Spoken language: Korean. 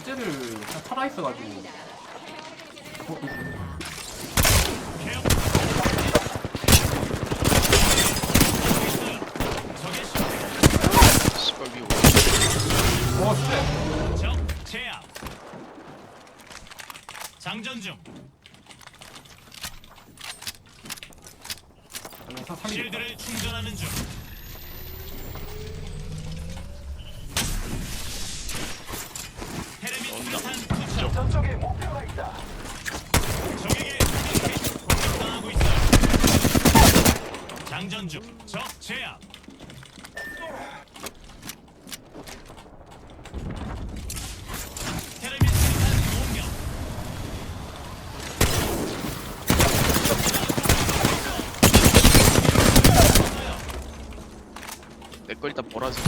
그냥 살아있어가지고 어, 씨발 위에 어 쉣! 적 제압. 장전 중. 삼이 실드를 충전하는 중. 저쪽에 목표가 있다. 적에게 공격당하고 있어요. 장전 중. 적 제압. 테레미 수류탄 공격. 내거 일단 보라색